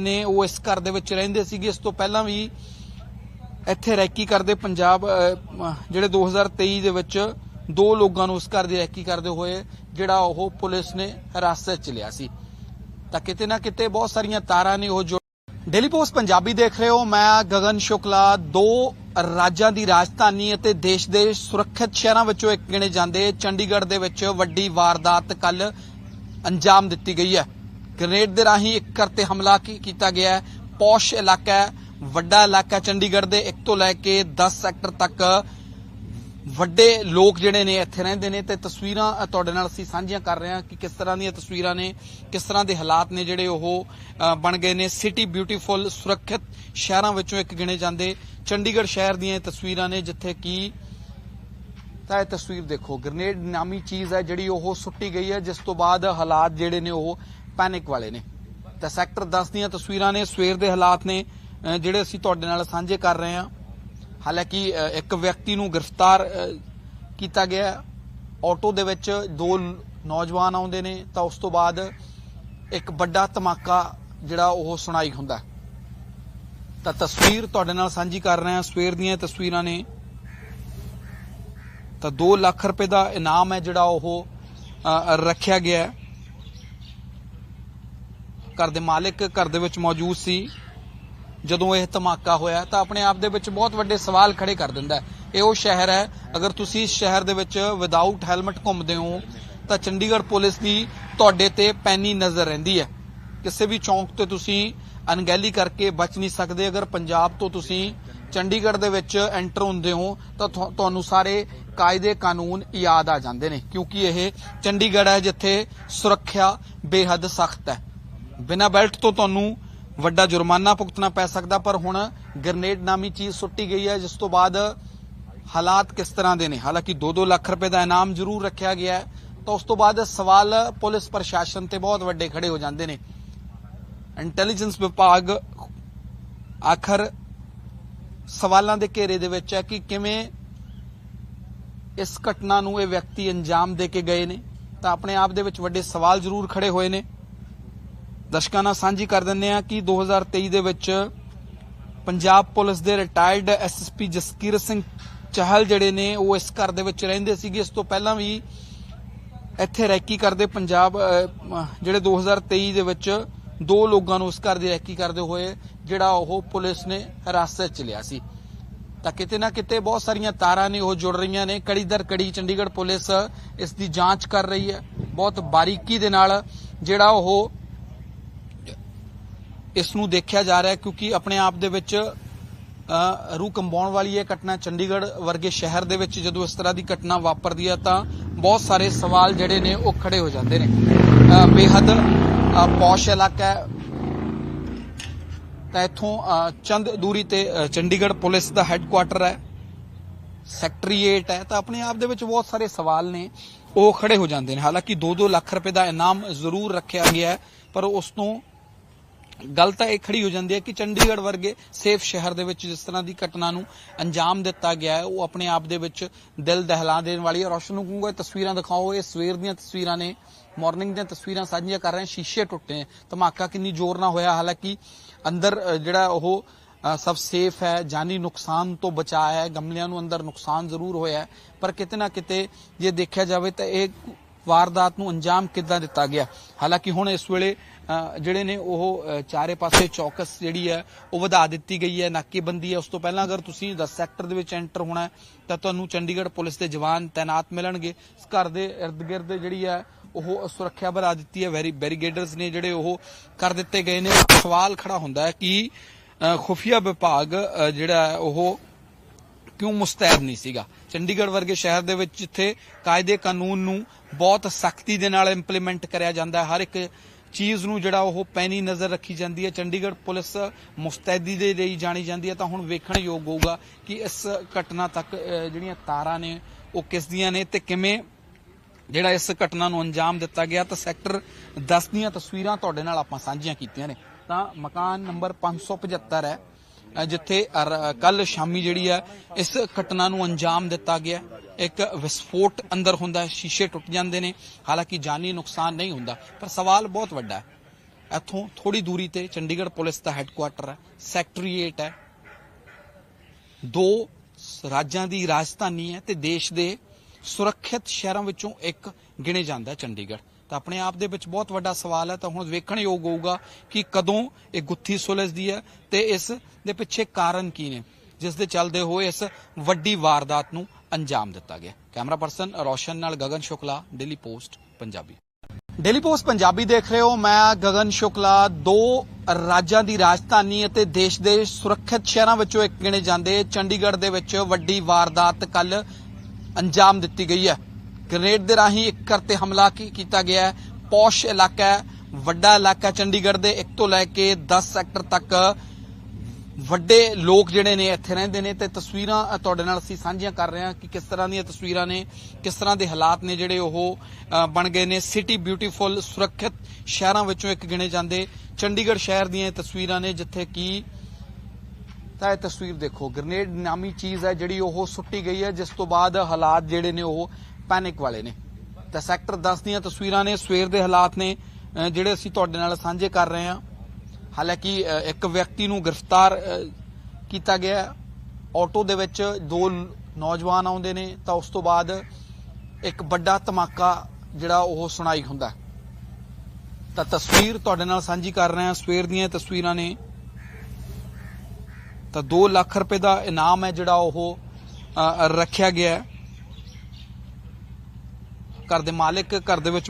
ਨੇ ਉਹ ਇਸ ਘਰ ਦੇ ਵਿੱਚ ਰਹਿੰਦੇ ਸੀਗੇ। ਇਸ ਤੋਂ ਪਹਿਲਾਂ ਵੀ ਇੱਥੇ ਰੈਕੀ ਕਰਦੇ ਪੰਜਾਬ ਅਹ, ਮ- ਜਿਹੜੇ 2023 ਦੇ ਵਿੱਚ ਦੋ ਲੋਕਾਂ ਨੂੰ ਉਸ ਘਰ ਦੀ ਰੈਕੀ ਕਰਦੇ ਹੋਏ ਜਿਹੜਾ ਉਹ ਪੁਲਿਸ ਨੇ ਹਿਰਾਸਤ 'ਚ ਲਿਆ ਸੀ। ਤਾਂ ਕਿਤੇ ਨਾ ਕਿਤੇ ਬਹੁਤ ਸਾਰੀਆਂ ਤਾਰਾਂ ਨੇ ਉਹ ਜੋ ਡੇਲੀ ਪੋਸਟ ਪੰਜਾਬੀ ਦੇਖ ਰਹੇ ਹੋ। ਮੈਂ ਗਗਨ ਸ਼ੁਕਲਾ ਦੋ ਰਾਜਾਂ ਦੀ ਰਾਜਧਾਨੀ ਅਤੇ ਦੇਸ਼ ਦੇ ਸੁਰੱਖਿਅਤ ਸ਼ਹਿਰਾਂ ਵਿੱਚੋਂ ਇੱਕ ਗਿਣੇ ਜਾਂਦੇ ਚੰਡੀਗੜ੍ਹ ਦੇ ਵਿੱਚ ਵੱਡੀ ਵਾਰਦਾਤ ਕੱਲ ਅੰਜਾਮ ਦਿੱਤੀ ਗਈ ਹੈ। ਗ੍ਰੇਨੇਡ ਦੇ ਰਾਹੀਂ ਇੱਕ ਘਰ ਤੇ ਹਮਲਾ ਕੀ- ਕੀਤਾ ਗਿਆ ਹੈ? ਪੌਸ਼ ਇਲਾਕਾ ਹੈ, ਵੱਡਾ ਇਲਾਕਾ ਚੰਡੀਗੜ੍ਹ ਦੇ। ਇੱਕ ਤੋਂ ਲੈ ਕੇ 10 ਸੈਕਟਰ ਤੱਕ ਵੱਡੇ ਲੋਕ ਜਿਹੜੇ ਨੇ ਇੱਥੇ ਰਹਿੰਦੇ ਨੇ ਤੇ ਤਸਵੀਰਾਂ ਤੁਹਾਡੇ ਨਾਲ ਅਸੀਂ ਸਾਂਝੀਆਂ ਕਰ ਰਹੇ ਹਾਂ ਕਿ ਕਿਸ ਤਰ੍ਹਾਂ ਦੀਆਂ ਤਸਵੀਰਾਂ ਨੇ, ਕਿਸ ਤਰ੍ਹਾਂ ਦੇ ਹਾਲਾਤ ਨੇ ਜਿਹੜੇ ਉਹ ਬਣ ਗਏ ਨੇ। ਸਿਟੀ ਬਿਊਟੀਫੁਲ ਸੁਰੱਖਿਅਤ ਸ਼ਹਿਰਾਂ ਵਿੱਚੋਂ ਇੱਕ ਗਿਣੇ ਜਾਂਦੇ। ਚੰਡੀਗੜ੍ਹ ਸ਼ਹਿਰ ਦੀਆਂ ਇਹ ਤਸਵੀਰਾਂ ਨੇ ਜਿੱਥੇ ਕਿ ਤਾਂ ਇਹ ਤਸਵੀਰ ਦੇਖੋ ਗ੍ਰੇਨੇਡ ਨਾਮੀ ਚੀਜ਼ ਹੈ ਜਿਹੜੀ ਉਹ ਸੁੱਟੀ ਗਈ ਹੈ, ਜਿਸ ਤੋਂ ਬਾਅਦ ਹਾਲਾਤ ਜਿਹੜੇ ਨੇ ਉਹ ਪੈਨਿਕ ਵਾਲੇ ਨੇ। ਤਾਂ ਸੈਕਟਰ 10 ਦੀਆਂ ਤਸਵੀਰਾਂ ਨੇ, ਸਵੇਰ ਦੇ ਹਾਲਾਤ ਨੇ ਜਿਹੜੇ ਅਸੀਂ ਤੁਹਾਡੇ ਨਾਲ ਸਾਂਝੇ ਕਰ ਰਹੇ ਹਾਂ। ਹਾਲਾਂਕਿ ਇੱਕ ਵਿਅਕਤੀ ਨੂੰ ਗ੍ਰਿਫਤਾਰ ਕੀਤਾ ਗਿਆ। ਆਟੋ ਦੇ ਵਿੱਚ ਦੋ ਨੌਜਵਾਨ ਆਉਂਦੇ ਨੇ, ਤਾਂ ਉਸ ਤੋਂ ਬਾਅਦ ਇੱਕ ਵੱਡਾ ਧਮਾਕਾ ਜਿਹੜਾ ਉਹ ਸੁਣਾਈ ਹੁੰਦਾ। ਤਾਂ ਤਸਵੀਰ ਤੁਹਾਡੇ ਨਾਲ ਸਾਂਝੀ ਕਰ ਰਹੇ ਹਾਂ। ਸਵੇਰ ਦੀਆਂ ਤਸਵੀਰਾਂ ਨੇ। ਤਾਂ 2 ਲੱਖ ਰੁਪਏ ਦਾ ਇਨਾਮ ਹੈ ਜਿਹੜਾ ਉਹ ਰੱਖਿਆ ਗਿਆ ਹੈ। ਘਰ ਦੇ ਮਾਲਕ ਘਰ ਦੇ ਵਿੱਚ ਮੌਜੂਦ ਸੀ। ਜਦੋਂ ਇਹ ਧਮਾਕਾ ਹੋਇਆ ਤਾਂ ਆਪਣੇ ਆਪ ਦੇ ਵਿੱਚ ਬਹੁਤ ਵੱਡੇ ਸਵਾਲ ਖੜੇ ਕਰ ਦਿੰਦਾ ਹੈ। ਇਹ ਉਹ ਸ਼ਹਿਰ ਹੈ, ਅਗਰ ਤੁਸੀਂ ਇਸ ਸ਼ਹਿਰ ਦੇ ਵਿੱਚ ਵਿਦਆਊਟ ਹੈਲਮਟ ਘੁੰਮਦੇ ਹੋ, ਤਾਂ ਚੰਡੀਗੜ੍ਹ ਪੁਲਿਸ ਦੀ ਤੁਹਾਡੇ ਤੇ ਪੈਨੀ ਨਜ਼ਰ ਰਹਿੰਦੀ ਹੈ। ਕਿਸੇ ਵੀ ਚੌਂਕ ਤੇ ਤੁਸੀਂ ਅਣਗਹਿਲੀ ਕਰਕੇ ਬਚ ਨਹੀਂ ਸਕਦੇ। ਅਗਰ ਪੰਜਾਬ ਤੋਂ ਤੁਸੀਂ ਚੰਡੀਗੜ੍ਹ ਦੇ ਵਿੱਚ ਐਂਟਰ ਹੁੰਦੇ ਹੋ, ਤਾਂ ਤੁਹਾਨੂੰ ਸਾਰੇ ਕਾਇਦੇ ਕਾਨੂੰਨ ਯਾਦ ਆ ਜਾਂਦੇ ਨੇ, ਕਿਉਂਕਿ ਇਹ ਚੰਡੀਗੜ੍ਹ ਹੈ ਜਿੱਥੇ ਸੁਰੱਖਿਆ ਬੇਹੱਦ ਸਖਤ ਹੈ। ਬਿਨਾਂ ਬੈਲਟ ਤੋਂ ਤੁਹਾਨੂੰ ਵੱਡਾ ਜੁਰਮਾਨਾ ਭੁਗਤਣਾ ਪੈ ਸਕਦਾ, ਪਰ ਹੁਣ ਗ੍ਰਨੇਡ ਨਾਮੀ ਚੀਜ਼ ਸੁੱਟੀ ਗਈ ਹੈ, ਜਿਸ ਤੋਂ ਬਾਅਦ ਹਾਲਾਤ ਕਿਸ ਤਰ੍ਹਾਂ ਦੇ ਨੇ? ਹਾਲਾਂਕਿ 2-2 ਲੱਖ ਰੁਪਏ ਦਾ ਇਨਾਮ ਜ਼ਰੂਰ ਰੱਖਿਆ ਗਿਆ ਹੈ, ਤਾਂ ਉਸ ਤੋਂ ਬਾਅਦ ਸਵਾਲ ਪੁਲਿਸ ਪ੍ਰਸ਼ਾਸਨ ਤੇ ਬਹੁਤ ਵੱਡੇ ਖੜੇ ਹੋ ਜਾਂਦੇ ਨੇ। ਇੰਟੈਲੀਜੈਂਸ ਵਿਭਾਗ ਆਖਰ ਸਵਾਲਾਂ ਦੇ ਘੇਰੇ ਦੇ ਵਿੱਚ ਹੈ ਕਿ ਕਿਵੇਂ ਇਸ ਘਟਨਾ ਨੂੰ ਇਹ ਵਿਅਕਤੀ ਅੰਜਾਮ ਦੇ ਕੇ ਗਏ ਨੇ। ਤਾਂ ਆਪਣੇ ਆਪ ਦੇ ਵਿੱਚ ਵੱਡੇ ਸਵਾਲ ਜ਼ਰੂਰ ਖੜੇ ਹੋਏ ਨੇ। ਦਰਸ਼ਕਾਂ ਨਾਲ ਸਾਂਝੀ ਕਰ ਦਿੰਦੇ ਆ ਕਿ 2023 ਦੇ ਵਿੱਚ ਪੰਜਾਬ ਪੁਲਿਸ ਦੇ ਰਿਟਾਇਰਡ ਐਸਐਸਪੀ ਜਸਕੀਰ ਸਿੰਘ ਚਹਿਲ ਜਿਹੜੇ ਨੇ ਉਹ ਇਸ ਘਰ ਦੇ ਵਿੱਚ ਰਹਿੰਦੇ ਸੀਗੇ। ਇਸ ਤੋਂ ਪਹਿਲਾਂ ਵੀ ਇੱਥੇ ਰੈਕੀ ਕਰਦੇ ਪੰਜਾਬ ਅਹ, ਮ- ਜਿਹੜੇ 2023 ਦੇ ਵਿੱਚ ਦੋ ਲੋਕਾਂ ਨੂੰ ਉਸ ਘਰ ਦੀ ਰੈਕੀ ਕਰਦੇ ਹੋਏ ਜਿਹੜਾ ਉਹ ਪੁਲਿਸ ਨੇ ਹਿਰਾਸਤ 'ਚ ਲਿਆ ਸੀ। ਤਾਂ ਕਿਤੇ ਨਾ ਕਿਤੇ ਬਹੁਤ ਸਾਰੀਆਂ ਤਾਰਾਂ ਨੇ ਉਹ ਜੁੜ ਰਹੀਆਂ ਨੇ। ਕੜੀ ਦਰ ਕੜੀ ਚੰਡੀਗੜ੍ਹ ਪੁਲਿਸ ਇਸ ਦੀ ਜਾਂਚ ਕਰ ਰਹੀ ਹੈ। ਬਹੁਤ ਬਾਰੀਕੀ ਦੇ ਨਾਲ ਜਿਹੜਾ ਉਹ ਇਸ ਨੂੰ ਦੇਖਿਆ ਜਾ ਰਿਹਾ ਕਿਉਂਕਿ ਆਪਣੇ ਆਪ ਦੇ ਵਿੱਚ ਰੂਹ ਕੰਬਾਉਣ ਵਾਲੀ ਇਹ ਘਟਨਾ ਚੰਡੀਗੜ੍ਹ ਵਰਗੇ ਸ਼ਹਿਰ ਦੇ ਵਿੱਚ ਜਦੋਂ ਇਸ ਤਰ੍ਹਾਂ ਦੀ ਘਟਨਾ ਵਾਪਰਦੀ ਹੈ ਤਾਂ ਬਹੁਤ ਸਾਰੇ ਸਵਾਲ ਜਿਹੜੇ ਨੇ ਉਹ ਖੜੇ ਹੋ ਜਾਂਦੇ ਨੇ। ਬੇਹੱਦ ਪੌਸ਼ ਇਲਾਕਾ ਹੈ। ਤਾਂ ਇੱਥੋਂ ਚੰਦ ਦੂਰੀ ਤੇ ਚੰਡੀਗੜ੍ਹ ਪੁਲਿਸ ਦਾ ਹੈੱਡਕੁਆਟਰ ਹੈ। ਸੈਕਟਰੀਏਟ ਹੈ। ਤਾਂ ਆਪਣੇ ਆਪ ਦੇ ਵਿੱਚ ਬਹੁਤ ਸਾਰੇ ਸਵਾਲ ਨੇ, ਉਹ ਖੜੇ ਹੋ ਜਾਂਦੇ ਨੇ। ਹਾਲਾਂਕਿ 2-2 ਲੱਖ ਰੁਪਏ ਦਾ ਇਨਾਮ ਜ਼ਰੂਰ ਰੱਖਿਆ ਗਿਆ ਹੈ, ਪਰ ਉਸ ਤੋਂ ਗੱਲ ਤਾਂ ਇਹ ਖੜੀ ਹੋ ਜਾਂਦੀ ਹੈ ਕਿ ਚੰਡੀਗੜ੍ਹ ਵਰਗੇ ਸੇਫ ਸ਼ਹਿਰ ਦੇ ਵਿੱਚ ਜਿਸ ਤਰ੍ਹਾਂ ਦੀ ਘਟਨਾ ਨੂੰ ਅੰਜਾਮ ਦਿੱਤਾ ਗਿਆ ਹੈ, ਉਹ ਆਪਣੇ ਆਪ ਦੇ ਵਿੱਚ ਦਿਲ ਦਹਿਲਾ ਦੇਣ ਵਾਲੀ ਹੈ। ਰੌਸ਼ਨ ਨੂੰ ਕਹੂੰਗਾ ਇਹ ਤਸਵੀਰਾਂ ਦਿਖਾਓ। ਇਹ ਸਵੇਰ ਦੀਆਂ ਤਸਵੀਰਾਂ ਨੇ ਮਾਰਨਿੰਗ ਦੀਆਂ ਤਸਵੀਰਾਂ ਸਾਂਝੀਆਂ ਕਰ ਰਹੇ ਸ਼ੀਸ਼ੇ ਟੁੱਟੇ ਹੈ। ਧਮਾਕਾ ਕਿੰਨੀ ਜ਼ੋਰ ਨਾਲ ਹੋਇਆ। ਹਾਲਾਂਕਿ ਅੰਦਰ ਜਿਹੜਾ ਉਹ ਸਭ ਸੇਫ ਹੈ। ਜਾਨੀ ਨੁਕਸਾਨ ਤੋਂ ਬਚਾਇਆ ਹੈ। ਗਮਲਿਆਂ ਨੂੰ ਅੰਦਰ ਨੁਕਸਾਨ ਜ਼ਰੂਰ ਹੋਇਆ ਪਰ ਕਿਤੇ ਨਾ ਕਿਤੇ ਜੇ ਦੇਖਿਆ ਜਾਵੇ ਤਾਂ ਇਹ ਵਾਰਦਾਤ ਨੂੰ ਅੰਜਾਮ ਕਿੱਦਾਂ ਦਿੱਤਾ ਗਿਆ? ਹਾਲਾਂਕਿ ਹੁਣ ਇਸ ਵੇਲੇ ਜਿਹੜੇ ਨੇ ਉਹ ਚਾਰੇ ਪਾਸੇ ਚੌਕਸ ਜਿਹੜੀ ਹੈ, ਉਹ ਵਧਾ ਦਿੱਤੀ ਗਈ ਹੈ, ਨਾਕੇਬੰਦੀ ਹੈ। ਉਸ ਤੋਂ ਪਹਿਲਾਂ ਅਗਰ ਤੁਸੀਂ 10 ਸੈਕਟਰ ਦੇ ਵਿੱਚ ਐਂਟਰ ਹੋਣਾ ਤਾਂ ਤੁਹਾਨੂੰ ਚੰਡੀਗੜ੍ਹ ਪੁਲਿਸ ਦੇ ਜਵਾਨ ਤਾਇਨਾਤ ਮਿਲਣਗੇ। ਇਸ ਘਰ ਦੇ ਇਰਦ ਗਿਰਦ ਜਿਹੜੀ ਹੈ, ਉਹ ਸੁਰੱਖਿਆ ਵਧਾ ਦਿੱਤੀ ਹੈ। ਵੈਰੀ ਬੈਰੀਗੇਡਰਸ ਨੇ ਜਿਹੜੇ ਉਹ ਕਰ ਦਿੱਤੇ ਗਏ ਨੇ। ਸਵਾਲ ਖੜਾ ਹੁੰਦਾ ਹੈ ਕਿ ਖੁਫੀਆ ਵਿਭਾਗ ਜਿਹੜਾ ਹੈ, ਉਹ ਕਿਉਂ ਮੁਸਤੈਦ ਨਹੀਂ ਸੀਗਾ? ਚੰਡੀਗੜ੍ਹ ਵਰਗੇ ਸ਼ਹਿਰ ਦੇ ਵਿੱਚ ਜਿੱਥੇ ਕਾਇਦੇ ਕਾਨੂੰਨ ਨੂੰ ਬਹੁਤ ਸਖਤੀ ਦੇ ਨਾਲ ਇੰਪਲੀਮੈਂਟ ਕਰਿਆ ਜਾਂਦਾ ਹੈ, ਹਰ ਇੱਕ ਚੀਜ਼ ਨੂੰ ਜਿਹੜਾ ਉਹ ਪੈਣੀ ਨਜ਼ਰ ਰੱਖੀ ਜਾਂਦੀ ਹੈ। ਚੰਡੀਗੜ੍ਹ ਪੁਲਿਸ ਮੁਸਤੈਦੀ ਦੇ ਲਈ ਜਾਣੀ ਜਾਂਦੀ ਹੈ। ਤਾਂ ਹੁਣ ਵੇਖਣ ਯੋਗ ਹੋਊਗਾ ਕਿ ਇਸ ਘਟਨਾ ਤੱਕ ਜਿਹੜੀਆਂ ਤਾਰਾਂ ਨੇ, ਉਹ ਕਿਸ ਦੀਆਂ ਨੇ ਤੇ ਕਿਵੇਂ ਜਿਹੜਾ ਇਸ ਘਟਨਾ ਨੂੰ ਅੰਜਾਮ ਦਿੱਤਾ ਗਿਆ। ਤਾਂ ਸੈਕਟਰ 10 ਦੀਆਂ ਤਸਵੀਰਾਂ ਤੁਹਾਡੇ ਨਾਲ ਆਪਾਂ ਸਾਂਝੀਆਂ ਕੀਤੀਆਂ ਨੇ। ਤਾਂ ਮਕਾਨ ਨੰਬਰ 575 ਹੈ। ਜਿੱਥੇ ਕੱਲ ਸ਼ਾਮੀ ਜਿਹੜੀ ਹੈ, ਇਸ ਘਟਨਾ ਨੂੰ ਅੰਜਾਮ ਦਿੱਤਾ ਗਿਆ। ਇੱਕ ਵਿਸਫੋਟ ਅੰਦਰ ਹੁੰਦਾ ਸ਼ੀਸ਼ੇ ਟੁੱਟ ਜਾਂਦੇ ਨੇ। ਹਾਲਾਂਕਿ ਜਾਨੀ ਨੁਕਸਾਨ ਨਹੀਂ ਹੁੰਦਾ, ਪਰ ਸਵਾਲ ਬਹੁਤ ਵੱਡਾ ਹੈ। ਇੱਥੋਂ ਥੋੜੀ ਦੂਰੀ ਤੇ ਚੰਡੀਗੜ੍ਹ ਪੁਲਿਸ ਦਾ ਹੈੱਡਕੁਆਟਰ ਹੈ ਸੈਕਟਰੀਏਟ ਹੈ। ਦੋ ਰਾਜਾਂ ਦੀ ਰਾਜਧਾਨੀ ਹੈ ਤੇ ਦੇਸ਼ ਦੇ ਸੁਰੱਖਿਅਤ ਸ਼ਹਿਰਾਂ ਵਿੱਚੋਂ ਇੱਕ ਗਿਣੇ ਜਾਂਦਾ ਚੰਡੀਗੜ੍ਹ। ਤਾਂ ਆਪਣੇ ਆਪ ਦੇ ਵਿੱਚ ਬਹੁਤ ਵੱਡਾ ਸਵਾਲ ਹੈ ਤਾਂ ਹੁਣ ਵੇਖਣ ਯੋਗ ਹੋਊਗਾ ਕਿ ਕਦੋਂ ਇਹ ਗੁੱਥੀ ਸੁਲਝਦੀ ਹੈ ਤੇ ਇਸ ਦੇ ਪਿੱਛੇ ਕਾਰਨ ਕੀ ਨੇ, ਜਿਸ ਦੇ ਚੱਲਦੇ ਹੋਏ ਇਸ ਵੱਡੀ ਵਾਰਦਾਤ ਨੂੰ ਅੰਜਾਮ ਦਿੱਤਾ ਗਿਆ। ਕੈਮਰਾ ਪਰਸਨ ਰੋਸ਼ਨ ਨਾਲ Gagan Shukla, daily post, Punjabi. Daily post Punjabi ਦੇਖ ਰਹੇ ਹੋ। ਮੈਂ ਗਗਨ ਸ਼ੁਕਲਾ, ਦੋ ਰਾਜਾਂ ਦੀ ਰਾਜਧਾਨੀ ਅਤੇ ਦੇਸ਼ ਦੇ ਸੁਰੱਖਿਅਤ ਸ਼ਹਿਰਾਂ ਵਿੱਚੋਂ ਇੱਕ ਗਿਣੇ ਜਾਂਦੇ ਚੰਡੀਗੜ੍ਹ ਦੇ ਵਿੱਚ ਵੱਡੀ ਵਾਰਦਾਤ ਕੱਲ ਅੰਜਾਮ ਦਿੱਤੀ ਗਈ ਹੈ। ਗ੍ਰੇਨੇਡ ਦੇ ਰਾਹੀਂ ਇੱਕ ਕਰਤੇ ਹਮਲਾ ਕੀ- ਕੀਤਾ ਗਿਆ ਹੈ? ਪੌਸ਼ ਇਲਾਕਾ ਹੈ, ਵੱਡਾ ਇਲਾਕਾ ਚੰਡੀਗੜ੍ਹ ਦੇ। ਇੱਕ ਤੋਂ ਲੈ ਕੇ 10 ਸੈਕਟਰ ਤੱਕ ਵੱਡੇ ਲੋਕ ਜਿਹੜੇ ਨੇ ਇੱਥੇ ਰਹਿੰਦੇ ਨੇ ਤੇ ਤਸਵੀਰਾਂ ਤੁਹਾਡੇ ਨਾਲ ਅਸੀਂ ਸਾਂਝੀਆਂ ਕਰ ਰਹੇ ਹਾਂ ਕਿ ਕਿਸ ਤਰ੍ਹਾਂ ਦੀਆਂ ਤਸਵੀਰਾਂ ਨੇ, ਕਿਸ ਤਰ੍ਹਾਂ ਦੇ ਹਾਲਾਤ ਨੇ ਜਿਹੜੇ ਉਹ ਬਣ ਗਏ ਨੇ। ਸਿਟੀ ਬਿਊਟੀਫੁਲ ਸੁਰੱਖਿਅਤ ਸ਼ਹਿਰਾਂ ਵਿੱਚੋਂ ਇੱਕ ਗਿਣੇ ਜਾਂਦੇ। ਚੰਡੀਗੜ੍ਹ ਸ਼ਹਿਰ ਦੀਆਂ ਇਹ ਤਸਵੀਰਾਂ ਨੇ ਜਿੱਥੇ ਕਿ ਤਾਂ ਇਹ ਤਸਵੀਰ ਦੇਖੋ ਗ੍ਰਨੇਡ ਨਾਮੀ ਚੀਜ਼ ਹੈ ਜਿਹੜੀ ਉਹ ਸੁੱਟੀ ਗਈ ਹੈ, ਜਿਸ ਤੋਂ ਬਾਅਦ ਹਾਲਾਤ ਜਿਹੜੇ ਨੇ ਉਹ ਪੈਨਿਕ ਵਾਲੇ ਨੇ। ਤਾਂ ਸੈਕਟਰ 10 ਦੀਆਂ ਤਸਵੀਰਾਂ ਨੇ, ਸਵੇਰ ਦੇ ਹਾਲਾਤ ਨੇ ਜਿਹੜੇ ਅਸੀਂ ਤੁਹਾਡੇ ਨਾਲ ਸਾਂਝੇ ਕਰ ਰਹੇ ਹਾਂ। ਹਾਲਾਂਕਿ ਇੱਕ ਵਿਅਕਤੀ ਨੂੰ ਗ੍ਰਿਫਤਾਰ ਕੀਤਾ ਗਿਆ ਆਟੋ ਦੇ ਵਿੱਚ ਦੋ ਨੌਜਵਾਨ ਆਉਂਦੇ ਨੇ, ਤਾਂ ਉਸ ਤੋਂ ਬਾਅਦ ਇੱਕ ਵੱਡਾ ਧਮਾਕਾ ਜਿਹੜਾ ਉਹ ਸੁਣਾਈ ਹੁੰਦਾ ਤਾਂ ਤਸਵੀਰ ਤੁਹਾਡੇ ਨਾਲ ਸਾਂਝੀ ਕਰ ਰਹੇ ਹਾਂ। ਸਵੇਰ ਦੀਆਂ ਤਸਵੀਰਾਂ ਨੇ। ਤਾਂ 2 ਲੱਖ ਰੁਪਏ ਦਾ ਇਨਾਮ ਹੈ ਜਿਹੜਾ ਉਹ ਰੱਖਿਆ ਗਿਆ ਹੈ। ਘਰ ਦੇ ਮਾਲਕ ਘਰ ਦੇ ਵਿੱਚ